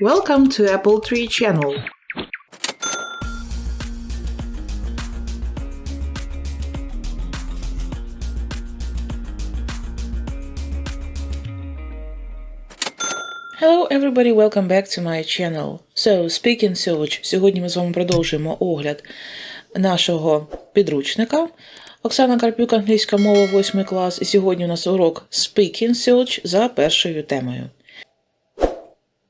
Welcome to Apple Tree channel. Hello everybody, welcome back to my channel. So, Speaking Search. Сьогодні ми з вами продовжуємо огляд нашого підручника. Оксана Карпюк, англійська мова, 8 клас. І сьогодні у нас урок Speaking Search за першою темою.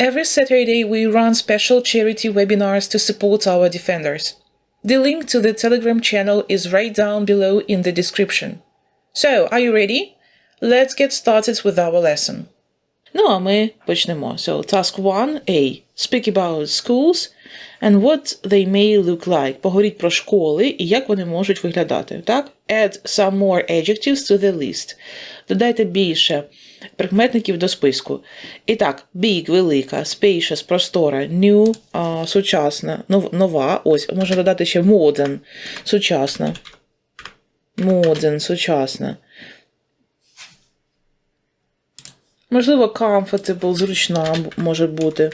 Every Saturday, we run special charity webinars to support our defenders. The link to the Telegram channel is right down below in the description. So, are you ready? Let's get started with our lesson. Ну, а ми почнемо. So, task 1A. Speak about schools and what they may look like. Поговоріть про школи і як вони можуть виглядати. Так? Add some more adjectives to the list. Додайте більше прикметників до списку. І так, big – велика, spacious – простора, new сучасна, нов, нова. Ось, можна додати ще modern – сучасна. Modern – сучасна. Можливо, comfortable – зручна може бути.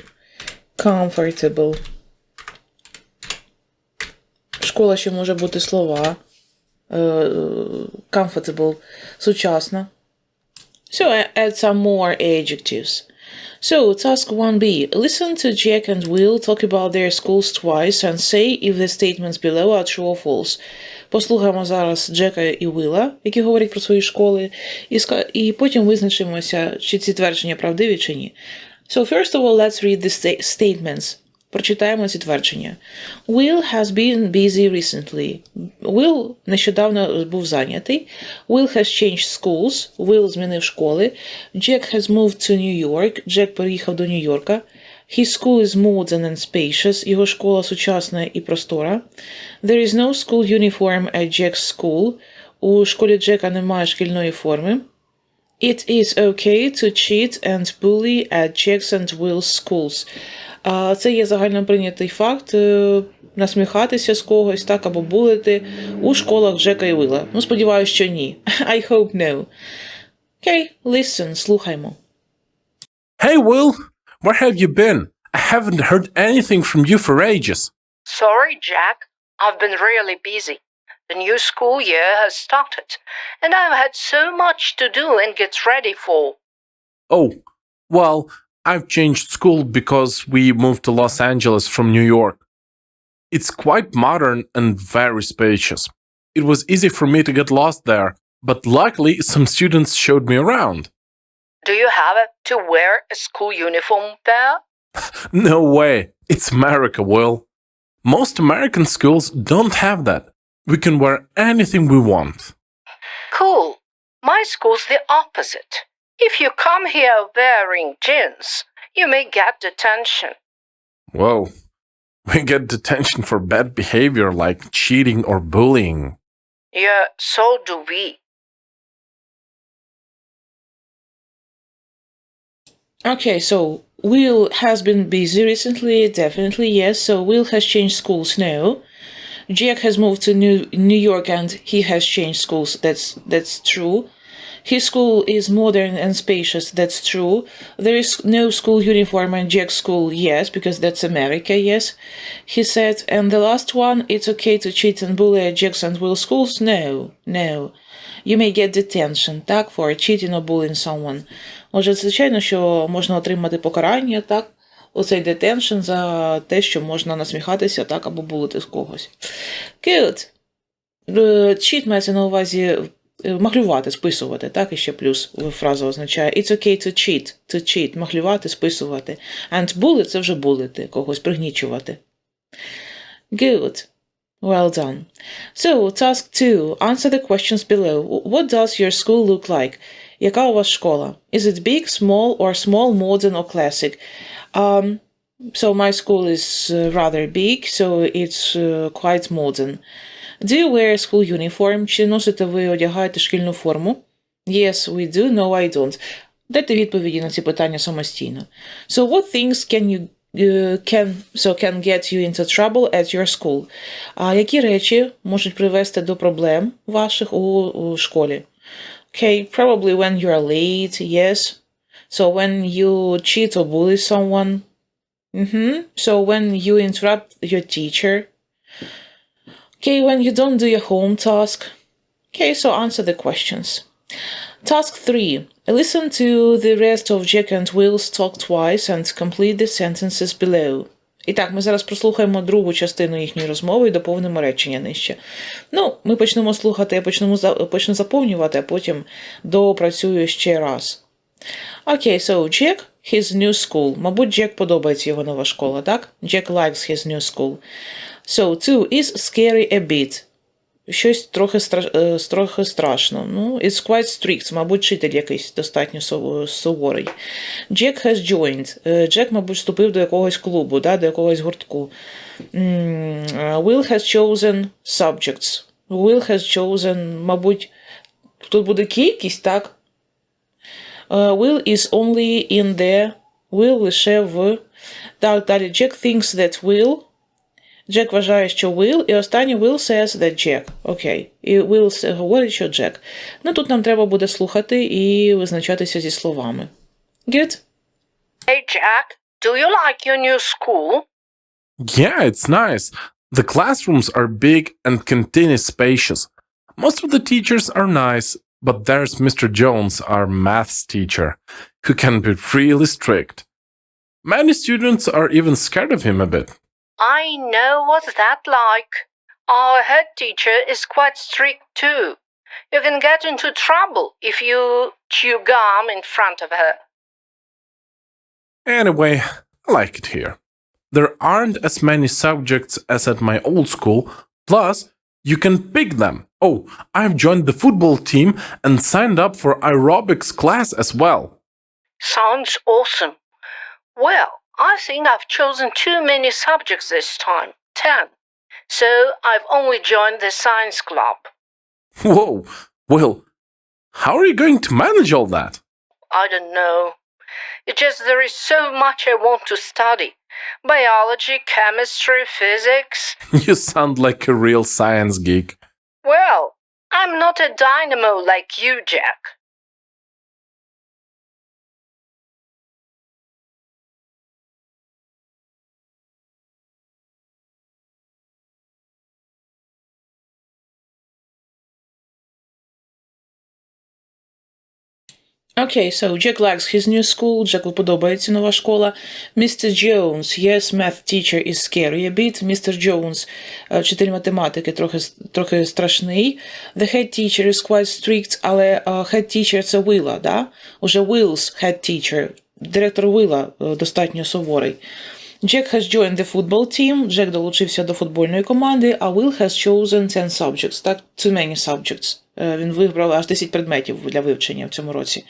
Comfortable. Школа ще може бути слова. Comfortable – сучасна. So add some more adjectives. So task 1b. Listen to Jack and Will talk about their schools twice and say if the statements below are true or false. Послухаємо зараз Джека і Вилла, які говорять про свої школи, і, і потім визначимося, чи ці твердження правдиві чи ні. So first of all, let's read the sta statements. Прочитаємо ці твердження. Will has been busy recently. Will нещодавно був зайнятий. Will has changed schools. Will змінив школи. Jack has moved to New York. Джек переїхав до Нью-Йорка. His school is modern and spacious. Його школа сучасна і простора. There is no school uniform at Jack's school. У школі Джека немає шкільної форми. It is okay to cheat and bully at Jack's and Will's schools. Це є загально прийнятий факт насміхатися з когось, так, або булити у школах Джека і Вилла. Ну, сподіваюся, що ні. I hope no. Окей, okay, listen, слухаймо. Hey, Will, where have you been? I haven't heard anything from you for ages. Sorry, Jack. I've been really busy. The new school year has started, and I've had so much to do and get ready for. Oh, well, I've changed school because we moved to Los Angeles from New York. It's quite modern and very spacious. It was easy for me to get lost there, but luckily some students showed me around. Do you have to wear a school uniform there? No way. It's America, Will. Most American schools don't have that. We can wear anything we want. Cool. My school's the opposite. If you come here wearing jeans, you may get detention. Whoa. We get detention for bad behavior like cheating or bullying. Yeah, so do we. Okay, so Will has been busy recently, definitely yes. So Will has changed schools now. Jack has moved to New New York and he has changed schools. That's that's true. His school is modern and spacious. That's true. There is no school uniform in Jack's school. Yes, because that's America. Yes, he said. And the last one, it's okay to cheat and bully at Jack's and Will schools. No, no. You may get detention, так, for cheating or bullying someone. Може, звичайно, що можна отримати покарання, так, оцей детеншн за те, що можна насміхатися, так, або булити з когось. Good. Cheat мається на увазі махлювати, списувати, так, і ще плюс фраза означає It's okay to cheat, to cheat, махлювати, списувати. And bully – це вже булити, когось пригнічувати. Good. Well done. So, task 2. Answer the questions below. What does your school look like? Яка у вас школа? Is it big, small, or small, modern, or classic? Um, So my school is uh, rather big, so it's uh, quite modern. Do you wear school uniform? Чи носите ви одягаєте шкільну форму? Yes, we do. No, I don't. Дайте відповіді на ці питання самостійно. So what things can you uh, can so can get you into trouble at your school? А які речі можуть привести до проблем ваших у, у школі? Okay, probably when you're late, yes. So when you cheat or bully someone. Mm-hmm. So when you interrupt your teacher. Okay, when you don't do your home task. Okay, so answer the questions. Task 3. Listen to the rest of Jack and Will's talk twice and complete the sentences below. І так, ми зараз прослухаємо другу частину їхньої розмови і доповнимо речення нижче. Ну, ми почнемо слухати, я почнемо почну заповнювати, а потім допрацюю ще раз. Окей, so Jack, his new school. Мабуть, Джек подобається його нова школа, так? Jack likes his new school. So, two is scary a bit. Щось трохи, стра... е, трохи страшно. Ну, it's quite strict. Мабуть, вчитель якийсь достатньо суворий. Jack has joined. Е, Джек, мабуть, вступив до якогось клубу, да, до якогось гуртку. Е, Will has chosen subjects. Will has chosen, мабуть, тут буде кількість, так? Е, Will is only in the. Will лише в. Далі. Jack thinks that will. Джек вважає, що Will, і останній Will says that Jack. Окей. І Will с- говорить, що Джек. Ну тут нам треба буде слухати і визначатися зі словами. Good? Hey, Jack, do you like your new school? Yeah, it's nice. The classrooms are big and canteen is spacious. Most of the teachers are nice, but there's Mr. Jones, our maths teacher, who can be really strict. Many students are even scared of him a bit. I know what's that like. Our head teacher is quite strict too. You can get into trouble if you chew gum in front of her. Anyway, I like it here. There aren't as many subjects as at my old school, plus, you can pick them. Oh, I've joined the football team and signed up for aerobics class as well. Sounds awesome. Well, I think I've chosen too many subjects this time ten. So I've only joined the science club. Whoa, Will, how are you going to manage all that? I don't know. It's just there is so much I want to study biology, chemistry, physics. You sound like a real science geek. Well, I'm not a dynamo like you, Jack. Okay, so Jack likes his new school. Джеку подобається нова школа. Mr. Jones, yes, math teacher is scary a bit. Mr. Jones, е, вчитель математики, трохи, трохи страшний. The head teacher is quite strict, але е, head teacher це Вилла, да? Уже Will's head teacher. Директор Вилла е, достатньо суворий. Jack has joined the football team. Джек долучився до футбольної команди, а Will has chosen 10 subjects. Так, too many subjects. Е, Він вибрав аж 10 предметів для вивчення в цьому році.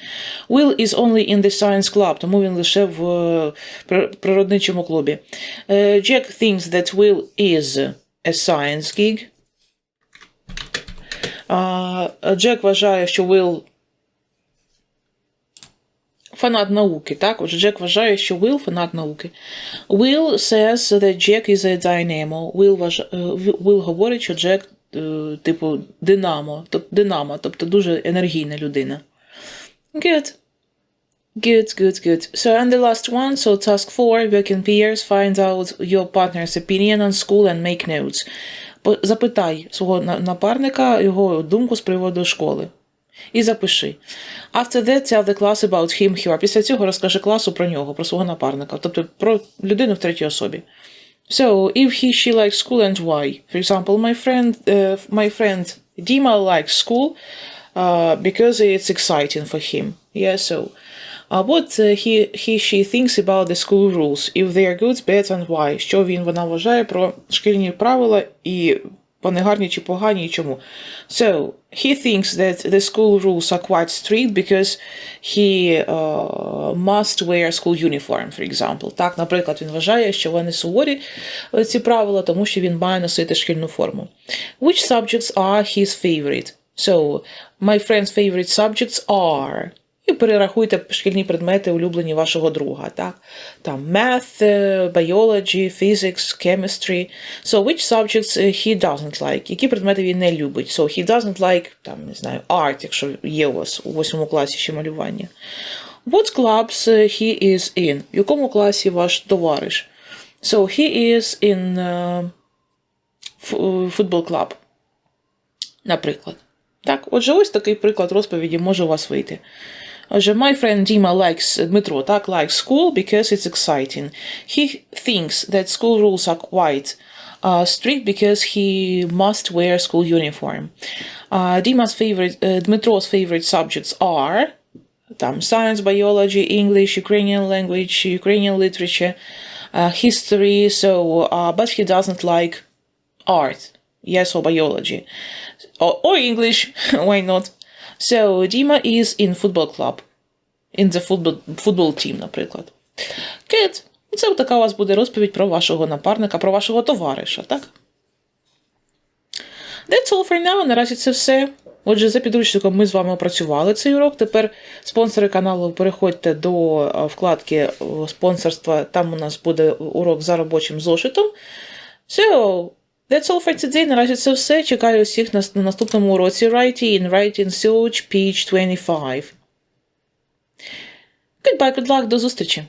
Will is only in the science club, тому він лише в е, природничому клубі. Е, Jack thinks that Will is a science geek. Джек вважає, що Will фанат науки, так? Отже, Джек вважає, що Will фанат науки. Will says that Jack is a dynamo. Will, вваж... Will говорить, що Джек, типу, динамо, тобто динамо, тобто дуже енергійна людина. Good. Good, good, good. So, and the last one, so task four, work pairs, find out your partner's opinion on school and make notes. Запитай свого напарника його думку з приводу школи. І запиши. After that, tell the class about him, her. Після цього розкажи класу про нього, про свого напарника, тобто про людину в третій особі. So, if he, she likes school and why? For example, my friend, uh, my friend Dima likes school uh, because it's exciting for him. Yeah, so uh, what uh, he, he, she thinks about the school rules, if they are good, bad and why. Що він, вона вважає про шкільні правила і вони гарні чи погані, і чому. So, he thinks that the school rules are quite strict because he uh, must wear school uniform, for example. Так, наприклад, він вважає, що вони суворі е, ці правила, тому що він має носити шкільну форму. Which subjects are his favorite? So, my friend's favorite subjects are. І перерахуйте шкільні предмети, улюблені вашого друга. Так? Там math, е, biology, physics, chemistry. So, which subjects е, he doesn't like? Які предмети він не любить? So, he doesn't like, там, не знаю, art, якщо є у вас у восьмому класі ще малювання. What clubs е, he is in? В якому класі ваш товариш? So, he is in ф- football club. Наприклад. Так, отже, ось такий приклад розповіді може у вас вийти. Отже, my friend Dima likes Дмитро, так, likes school because it's exciting. He thinks that school rules are quite uh, strict because he must wear school uniform. Uh, Dima's favorite, uh, Dmitro's favorite subjects are там, science, biology, English, Ukrainian language, Ukrainian literature, uh, history, so, uh, but he doesn't like art, yes, or biology, or, or English, why not? So, Dima is in football club, in the football, football team, наприклад. Good. Це така у вас буде розповідь про вашого напарника, про вашого товариша, так? That's all for now. Наразі це все. Отже, за підручником ми з вами опрацювали цей урок. Тепер спонсори каналу переходьте до е, вкладки е, спонсорства. Там у нас буде урок за робочим зошитом. So, that's all for today. Наразі це все. Чекаю усіх на на наступному уроці Writing in Writing Search Page 25. Goodbye, good luck, до зустрічі!